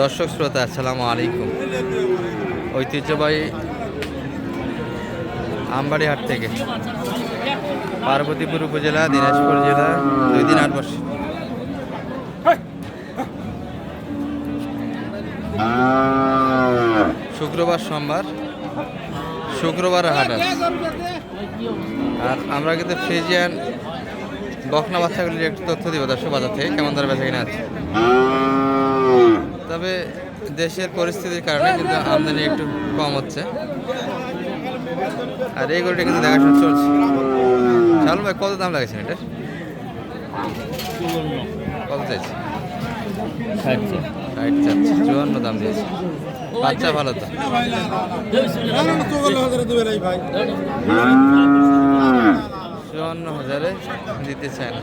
দর্শক শ্রোতা, আসসালামু আলাইকুম। ঐতিহ্যবাহী আমবাড়িহাট থেকে পার্বতীপুর উপজেলা, দিনাজপুর জেলা, দুই দিন আট বছর শুক্রবার সোমবার, শুক্রবার হাট আর আমরা কিন্তু ফ্রিজিয়ান বকনা বাচ্চাগুলির একটু তথ্য দিব দর্শক বাজার থেকে, কেমন দরে বেচা কিনা আছে? তবে দেশের পরিস্থিতির কারণে কিন্তু আমদানি একটু কম হচ্ছে। আর এই গরুটা কিন্তু দেখাশোনা চলছে। শালম ভাই, কত দাম লাগেছেন এটা কত চাইছে। চুয়ান্ন দাম দিয়েছে। বাচ্চা ভালো তো। চুয়ান্ন হাজারে দিতে চায় না।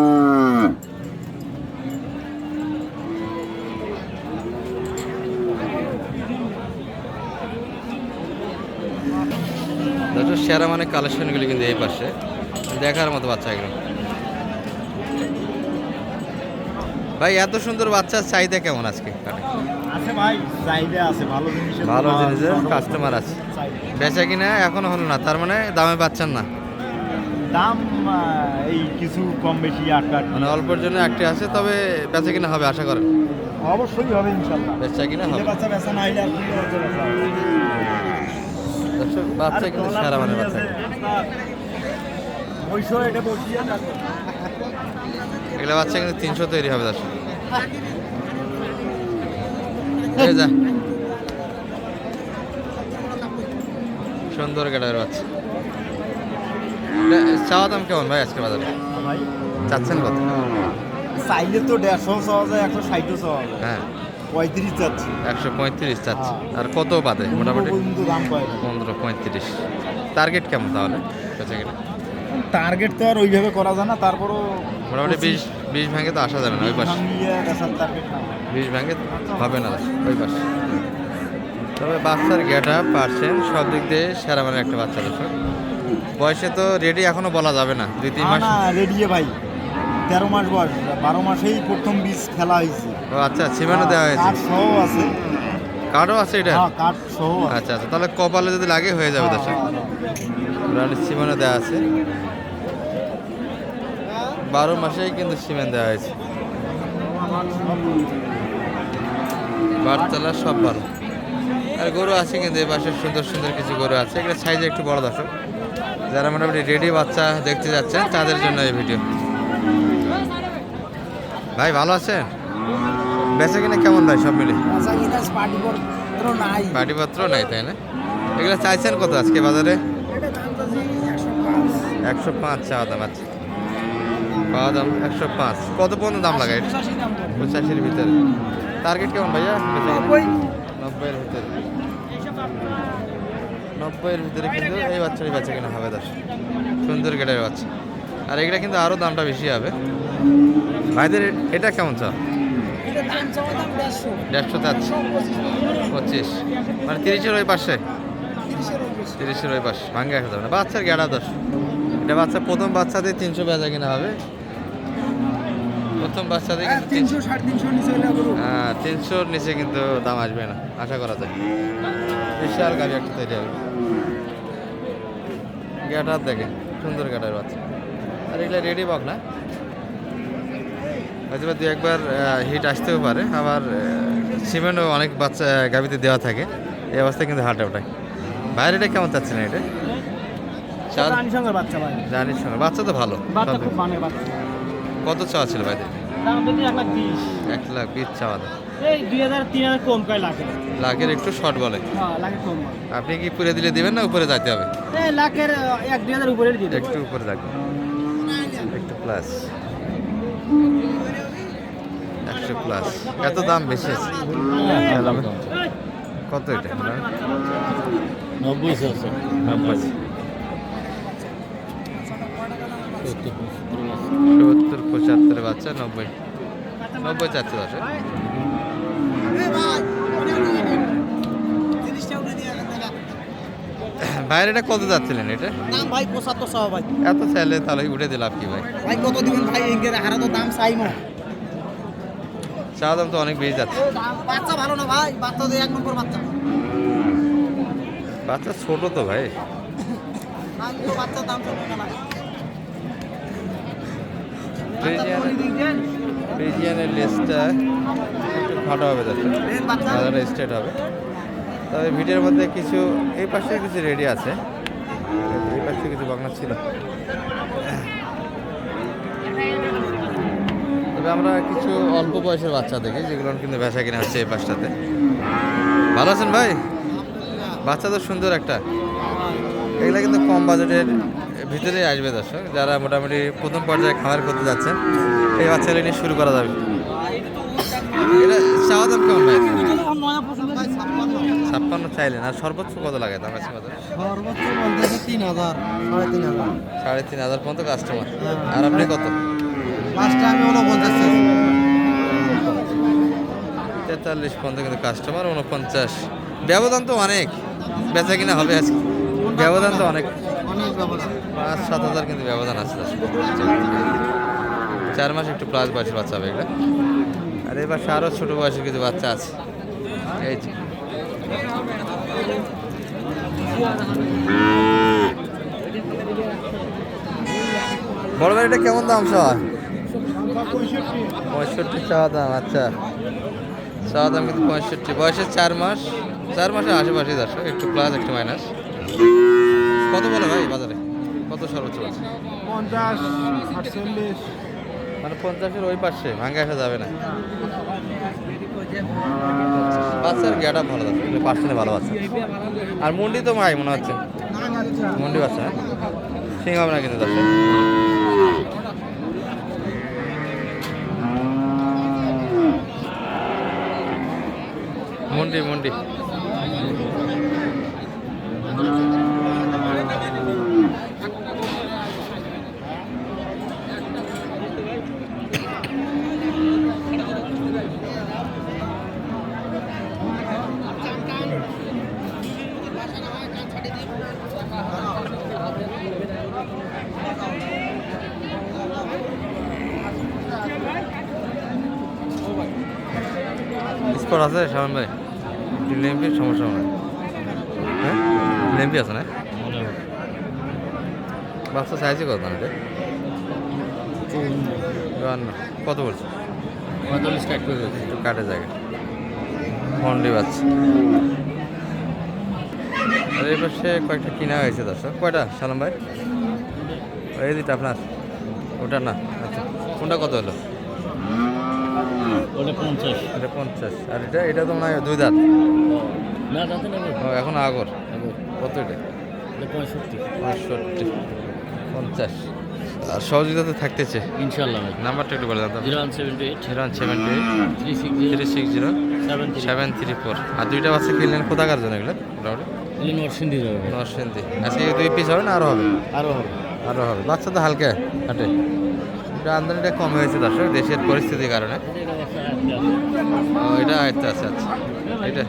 দর্শক সেরা মানে কালেকশনগুলি কিন্তু এই পাশে। দেখার মতো বাচ্চা একদম ভাই এত সুন্দর বাচ্চার চাহিদা কেমন আজকে? ভালো জিনিসের কাস্টমার আছে। বেচা কিনা এখনও হলো না তার মানে দামে পাচ্ছেন না। দাম এই কিছু কম বেশি মানে অল্পের জন্য একটি আছে তবে বেচা কিনা হবে আশা করেন। অবশ্যই হবে ইনশাল্লাহ। বেচা কিনা হবে। বাচ্চা বেচা না বাচ্চা কিন্তু সেরা মানে বাচ্চা। এগুলো বাচ্চা কিন্তু তিনশো তৈরি হবে দর্শক। যা। সুন্দর গাড়ার বাচ্চা। চাওয়া দাম কেমন ভাই আজকে বাজারে? ভাই। চাচ্ছেন কত? চাইলে তো দেড়শো চাওয়া যায় একশো ষাটও চাওয়া যায়। হ্যাঁ। পঁয়ত্রিশ চাচ্ছি। একশো পঁয়ত্রিশ চাচ্ছে। হ্যাঁ। আর কত বাদে মোটামুটি? দাম পায় পঁয়ত্রিশ। টার্গেট কেমন তাহলে? টার্গেট তো আর ওইভাবে করা যায় না তারপরও মোটামুটি বিশ বিশ ভাঙে তো আসা যাবে না ওই পাশে। বিশ ভাঙে হবে না ওই পাশে। তবে বাচ্চার গেটা পারছেন সব দিক দিয়ে সেরা মানে একটা বাচ্চা দর্শক। বয়সে তো রেডি এখনও বলা যাবে না দুই তিন মাস। না রেডিয়ে ভাই তেরো মাস বয়স বারো মাসেই প্রথম বীজ খেলা হয়েছে। আচ্ছা সিমেন্টও দেওয়া হয়েছে। আছে। কার্ডও আছে এটা? হ্যাঁ আচ্ছা আচ্ছা তাহলে কপালে যদি লাগে হয়ে যাবে দর্শক ব্রান্ড সিমেন্টও দেওয়া আছে। বারো মাসেই কিন্তু সিমেন্ট দেওয়া হয়েছে। বারতলা সব ভালো। আর গরু আছে কিন্তু এই পাশে সুন্দর সুন্দর কিছু গরু আছে। এগুলো সাইজে একটু বড় দর্শক। যারা মোটামুটি রেডি বাচ্চা দেখতে যাচ্ছেন তাদের জন্য এই ভিডিও ভাই ভালো আছেন? বেচে কিনা কেমন ভাই সব মিলে? বাটিপত্র নাই। তাই না? এগুলো চাইছেন কত আজকে বাজারে? একশো পাঁচ। চাওয়া দাম আছে। পাওয়া দাম একশো পাঁচ। কত পর্যন্ত দাম এটা? পঁচাশির ভিতরে। টার্গেট কেমন ভাইয়া? নব্বইয়ের ভিতরে। নব্বইয়ের ভিতরে কিন্তু এই বাচ্চারই বাচ্চা কিনা হবে দশ সুন্দর গেটের বাচ্চা। আর এগুলা কিন্তু আরও দামটা বেশি হবে। ভাইদের এটা কেমন চাও দেড়শো। চাচ্ছে পঁচিশ। মানে তিরিশের ওই পাশে? তিরিশের ওই পাশে। ভাঙ্গে আসা যাবে না। বাচ্চার গেড়া দশ এটা বাচ্চা প্রথম বাচ্চাতে তিনশো বেজা কিনা হবে? প্রথম বাচ্চাতে কিন্তু তিনশো সাড়ে তিনশো নিচে হ্যাঁ তিনশোর নিচে কিন্তু দাম আসবে না। আশা করা যায়। বিশাল গাড়ি একটা তৈরি হবে। গেটার দেখে। সুন্দর গেটার বাচ্চা। আর এগুলো রেডি বক না? হয়তো বা দু একবার হিট আসতেও পারে। আবার সিমেন্টও অনেক বাচ্চা গাবিতে দেওয়া থাকে। এই অবস্থায় কিন্তু হাটে ওঠায়। বাইরে এটা কেমন চাচ্ছে না এটা চার সঙ্গে বাচ্চা তো ভালো কত চাওয়া ছিল দাম এক লাখ বিশ চাওয়া দাম লাখের। একটু শর্ট বলে। হ্যাঁ কম আপনি কি পুরে দিলে দিবেন না উপরে যাইতে হবে? লাখের এক দুই হাজার উপরে একটু উপরে থাকবে একটু প্লাস একশো প্লাস। এত দাম বেশি আছে? কত এটা? নব্বই নব্বই। সত্তর পঁচাত্তর বাচ্চা নব্বই। নব্বই চাচ্ছে দশ ভাইয়ের এটা কত যাচ্ছিলেন এটা? দাম ভাই পঁচাত্তর সহ ভাই। এত চাইলে তাহলে উঠে দিলাম কি ভাই? ভাই কত দিবেন ভাই এঙ্গের হারা তো দাম চাই না চা দাম তো অনেক বেশি যাচ্ছে। বাচ্চা ভালো না ভাই বাচ্চা তো এক নম্বর বাচ্চা। বাচ্চা ছোট তো ভাই। তো বাচ্চার দাম চলবে না। ফ্রিজিয়ানের লেসটা একটু ফাটা হবে দেন বাচ্চা। স্ট্রেট হবে। তবে ভিডিওর মধ্যে কিছু, এই পাশে কিছু রেডি আছে। এই পাশে কিছু বাংলা ছিল। তবে আমরা কিছু অল্প বয়সের বাচ্চা দেখি, যেগুলো কিন্তু ভেসা কিনে হচ্ছে এই পাশটাতে। ভালো আছেন ভাই? বাচ্চা তো সুন্দর একটা। এগুলো কিন্তু কম বাজেটের ভিতরে আসবে দর্শক। যারা মোটামুটি প্রথম পর্যায়ে খাবার করতে যাচ্ছেন, এই বাচ্চাগুলো নিয়ে শুরু করা যাবে। এটা চাওয়া দাম ভাই? ছাপ্পান্ন চাইলেন আর সর্বোচ্চ কত লাগে দাম আছে কত? সর্বোচ্চ বলতেছে তিন হাজার সাড়ে তিন হাজার। সাড়ে তিন হাজার পর্যন্ত কাস্টমার আর আপনি কত? লাস্টে আমি বলতেছি তেতাল্লিশ পর্যন্ত কিন্তু কাস্টমার উনপঞ্চাশ ব্যবধান তো অনেক বেচা কিনা হবে আজকে। ব্যবধান তো অনেক। অনেক পাঁচ সাত হাজার কিন্তু ব্যবধান আছে চার মাস একটু প্লাস বয়সের বাচ্চা হবে এগুলো। আর এবার আরও ছোটো বয়সের কিছু বাচ্চা আছে। এই যে। বড় ভাই এটা কেমন দাম সবার পঁয়ষট্টি চাওয়া দাম আচ্ছা। চাওয়া দাম কিন্তু পঁয়ষট্টি। বয়সের চার মাস। চার মাসের আশেপাশে দর্শক একটু প্লাস একটু মাইনাস কত বলে ভাই বাজারে? কত সর্বোচ্চ আছে পঞ্চাশ আটচল্লিশ। মানে পঞ্চাশের ওই পাশে, ভাঙ্গা আসা যাবে না। বাচ্চার গেটা ভালো আছে পার্সেন্টে ভালো আছে। আর মুন্ডি তো মাই মনে হচ্ছে। মন্ডি বাচ্চা হ্যাঁ? সিং হবে না কিন্তু দর্শক মুন্ডি মুন্ডি। স্পট আছে শামন ভাই। লেম্পির সমস্যা হয় হ্যাঁ? লেম্পি আছে না? বাচ্চা সাইজে কত এটা কত বলছে? পঁয়তাল্লিশ টাকা করে একটু কাটে জায়গা। হন্ডি বাচ্চা। আর এই পাশে কয়েকটা কিনা হয়েছে দর্শক। কয়টা সালাম ভাই? এই দুটো আপনার। ওটা না আচ্ছা। কোনটা কত হলো? ওটা পঞ্চাশ। এটা পঞ্চাশ। আর এটা এটা তো মনে হয় দুই দাঁত। না এখন আগর। কত এটা? পঁয়ষট্টি। পঁয়ষট্টি। পঞ্চাশ। আর সহযোগিতা তো থাকতেছে ইনশাল্লাহ নাম্বারটা একটু বলে জানতাম zero one seven two eight. Zero one seven two three six three six zero. Seven three. Four. আর দুইটা বাচ্চা কিনলেন কোথাকার জন্য এগুলো? মোটামুটি নরসিংদী নরসিংদী। আজকে দুই পিস হবে না আরও হবে? আরও হবে। আরও হবে। বাচ্চা তো হালকা হাটে। আমদানিটা কম হয়েছে দর্শক, দেশের পরিস্থিতির কারণে। এটা আয়ত্ত আয়ত্তে আছে আচ্ছা। এটা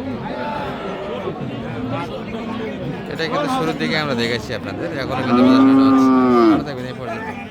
এটা কিন্তু শুরুর দিকে আমরা দেখেছি আপনাদের, এখনও কিন্তু বোঝানো হচ্ছে